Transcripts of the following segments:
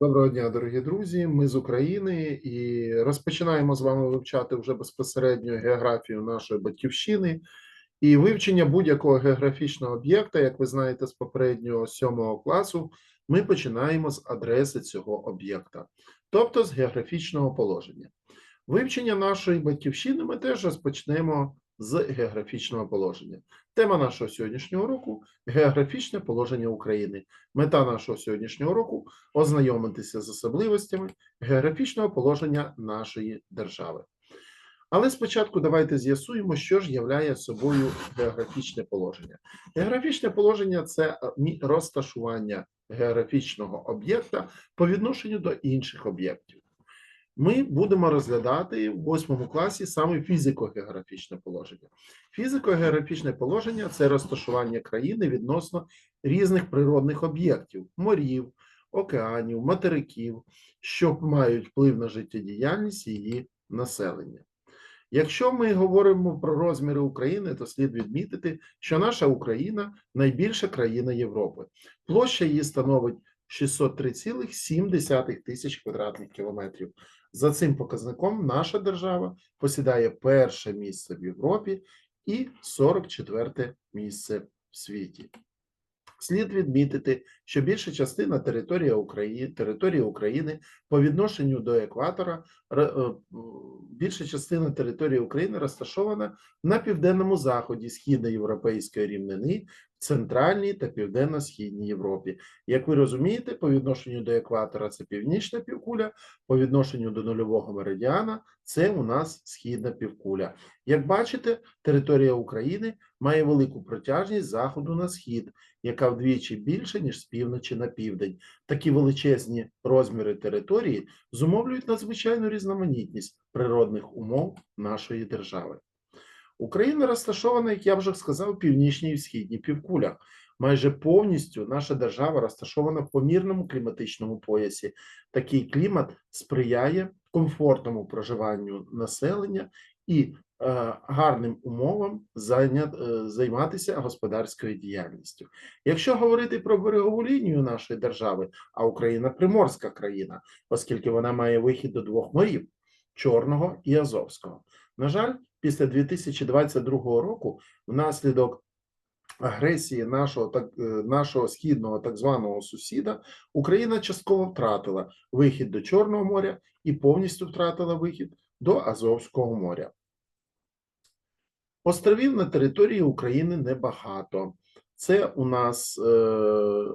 Доброго дня, дорогі друзі. Ми з України і розпочинаємо з вами вивчати вже безпосередньо географію нашої батьківщини і вивчення будь-якого географічного об'єкта, як ви знаєте, з попереднього сьомого класу. Ми починаємо з адреси цього об'єкта, тобто з географічного положення. Вивчення нашої батьківщини ми теж розпочнемо з географічного положення. Тема нашого сьогоднішнього року географічне положення України. Мета нашого сьогоднішнього року ознайомитися з особливостями географічного положення нашої держави. Але спочатку давайте з'ясуємо, що ж являє собою географічне положення. Географічне положення це е, розташування географічного об'єкта по відношенню до інших об'єктів. Ми будемо розглядати в восьмому класі саме фізико-географічне положення. Фізико-географічне положення це розташування країни відносно різних природних об'єктів, морів, океанів, материків, що мають вплив на життєдіяльність її населення. Якщо ми говоримо про розміри України, то слід відмітити, що наша Україна найбільша країна Європи. Площа її становить 603,7 тисяч квадратних кілометрів. За цим показником наша держава посідає перше місце в Європі і 44 місце в світі. Слід відмітити, що більша частина території України, території України по відношенню до екватора, е, більша частина території України розташована на південному заході східноєвропейської рівнини, центральній та південно-східній Європі. Як ви розумієте, по відношенню до екватора це північна півкуля, по відношенню до нульового меридіана це у нас східна півкуля. Як бачите, територія України має велику протяжність заходу на схід, яка вдвічі більша, ніж з півночі на південь. Такі величезні розміри території зумовлюють надзвичайну різноманітність природних умов нашої держави. Україна розташована, як я вже сказав, в північній і східній півкулях. Майже повністю наша держава розташована в помірному кліматичному поясі. Такий клімат сприяє комфортному проживанню населення і гарним умовам е, займатися господарською діяльністю. Якщо говорити про берегову лінію нашої держави, а Україна приморська країна, оскільки вона має вихід до двох морів Чорного і Азовського. На жаль, після 2022 року, внаслідок агресії нашого так е, нашого східного так званого сусіда, Україна частково втратила вихід до Чорного моря і повністю втратила вихід до Азовського моря. Островів на території України небагато. Це у нас е,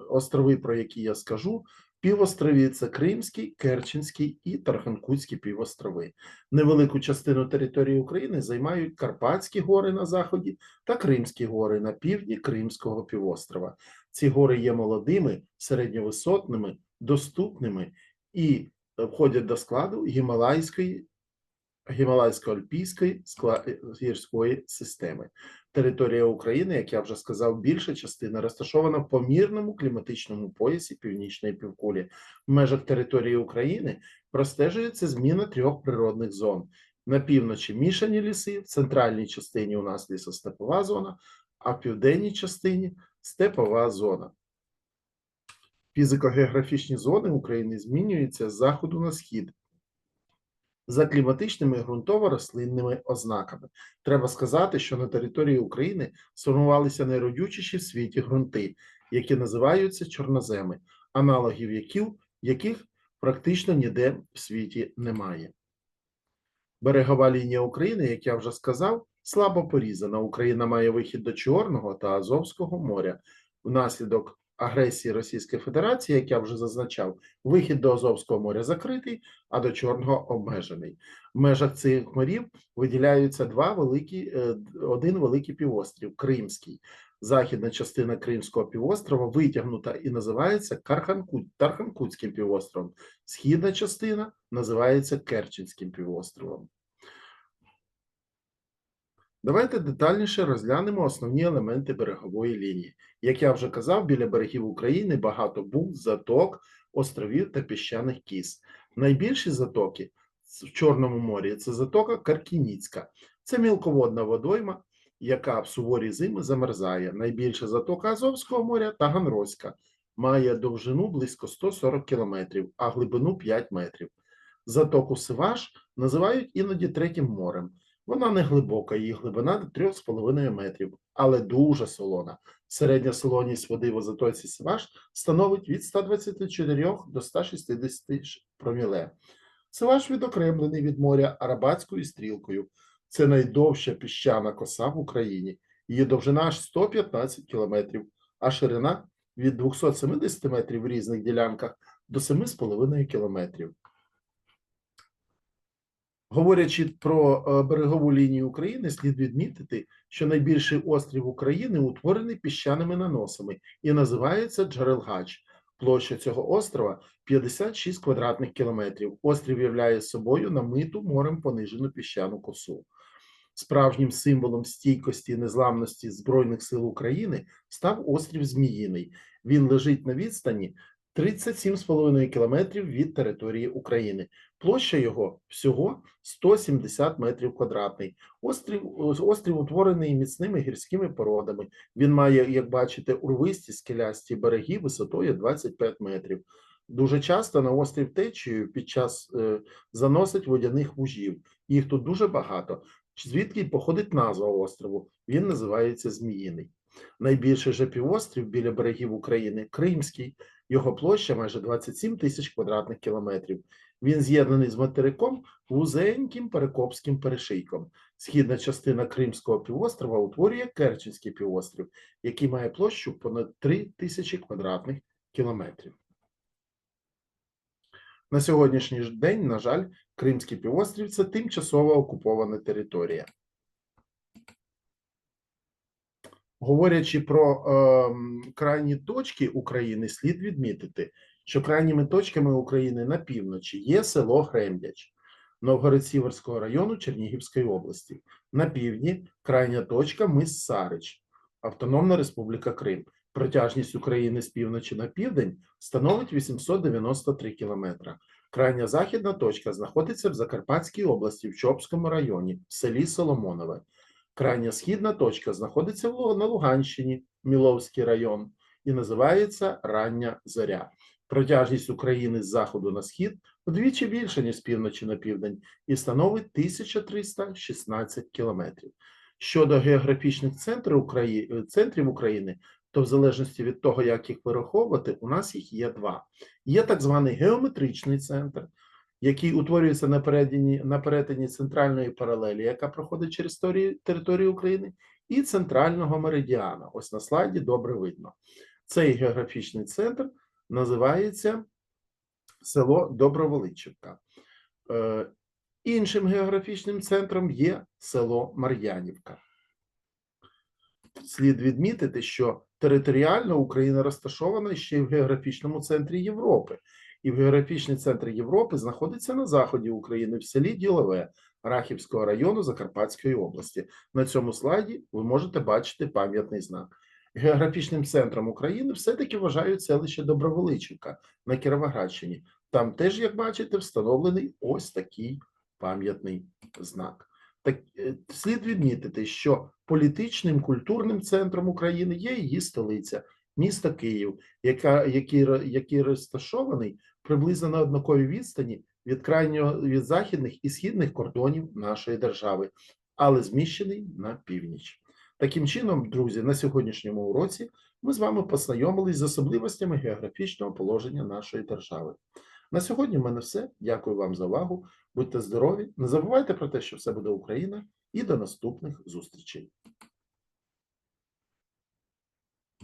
острови, про які я скажу. Півострові це Кримський, Керченський і Тарханкутський півострови. Невелику частину території України займають Карпатські гори на заході та Кримські гори на півдні Кримського півострова. Ці гори є молодими, середньовисотними, доступними і входять до складу Гімалайської Гімалайсько-альпійської е, гірської системи. Територія України, як я вже сказав, більша частина розташована в помірному кліматичному поясі північної півкулі. В межах території України простежується зміна трьох природних зон. На півночі мішані ліси, в центральній частині у нас лісостепова зона, а в південній частині степова зона. Фізико-географічні зони України змінюються з заходу на схід за кліматичними ґрунтово-рослинними ознаками. Треба сказати, що на території України сформувалися найродючіші в світі ґрунти, які називаються чорноземи, аналогів яких, яких практично ніде в світі немає. Берегова лінія України, як я вже сказав, слабо порізана. Україна має вихід до Чорного та Азовського моря. Внаслідок агресії Російської Федерації, як я вже зазначав, вихід до Азовського моря закритий, а до Чорного обмежений. В межах цих морів виділяються два великі, е, один великий півострів Кримський. Західна частина Кримського півострова витягнута і називається Карханкут, Тарханкутським півостровом. Східна частина називається Керченським півостровом. Давайте детальніше розглянемо основні елементи берегової лінії. Як я вже казав, біля берегів України багато бухт, заток, островів та піщаних кіз. Найбільші затоки в Чорному морі це затока Каркініцька. Це мілководна водойма, яка в суворі зими замерзає. Найбільша затока Азовського моря Таганрозька. має довжину близько 140 кілометрів, а глибину 5 метрів. Затоку Сиваш називають іноді третім морем. Вона не глибока, її глибина до 3,5 метрів, але дуже солона. Середня солоність води в затоці Сиваш становить від 124 до 160 проміле. Сиваш відокремлений від моря Арабатською стрілкою. Це найдовша піщана коса в Україні. Її довжина аж 115 кілометрів, а ширина від 270 метрів в різних ділянках до 7,5 кілометрів. Говорячи про е, берегову лінію України, слід відмітити, що найбільший острів України утворений піщаними наносами і називається Джарелгач. Площа цього острова 56 квадратних кілометрів. Острів являє собою намиту морем понижену піщану косу. Справжнім символом стійкості і незламності Збройних сил України став острів Зміїний. Він лежить на відстані 37,5 кілометрів від території України. Площа його всього 170 метрів квадратний. Острів, острів утворений міцними гірськими породами. Він має, як бачите, урвисті скелясті береги висотою 25 метрів. Дуже часто на острів течією під час е, заносить водяних вужів. Їх тут дуже багато. Звідки й походить назва острову? Він називається Зміїний. Найбільший же півострів біля берегів України Кримський. Його площа майже 27 тисяч квадратних кілометрів. Він з'єднаний з материком вузеньким перекопським перешийком. Східна частина Кримського півострова утворює Керченський півострів, який має площу понад 3 тисячі квадратних кілометрів. На сьогоднішній день, на жаль, Кримський півострів це тимчасово окупована територія. Говорячи про ем, крайні точки України, слід відмітити, що крайніми точками України на півночі є село Грембяч Новгород-Сіверського району Чернігівської області. На півдні крайня точка мис Сарич, Автономна Республіка Крим. Протяжність України з півночі на південь становить 893 кілометра. Крайня західна точка знаходиться в Закарпатській області, в Чопському районі, в селі Соломонове. Крайня східна точка знаходиться на Луганщині, Міловський район, і називається Рання Зоря. Протяжність України з заходу на схід вдвічі більша, ніж з півночі на південь, і становить 1316 кілометрів. Щодо географічних центрів України, центрів України, то в залежності від того, як їх вираховувати, у нас їх є два. Є так званий геометричний центр, який утворюється на перетині, на перетині центральної паралелі, яка проходить через торі- територію України, і центрального меридіана. Ось на слайді добре видно. Цей географічний центр називається село Доброволичівка. Е, іншим географічним центром є село Мар'янівка. Слід відмітити, що територіально Україна розташована ще й в географічному центрі Європи. І в географічний центр Європи знаходиться на заході України в селі Ділове Рахівського району Закарпатської області. На цьому слайді ви можете бачити пам'ятний знак. Географічним центром України все-таки вважають селище Добровеличівка на Кіровоградщині. Там теж, як бачите, встановлений ось такий пам'ятний знак. Так е, слід відмітити, що політичним культурним центром України є її столиця, місто Київ, яка, який, який розташований приблизно на однаковій відстані від крайнього від західних і східних кордонів нашої держави, але зміщений на північ. Таким чином, друзі, на сьогоднішньому уроці ми з вами познайомились з особливостями географічного положення нашої держави. На сьогодні в мене все. Дякую вам за увагу. Будьте здорові, не забувайте про те, що все буде Україна, і до наступних зустрічей.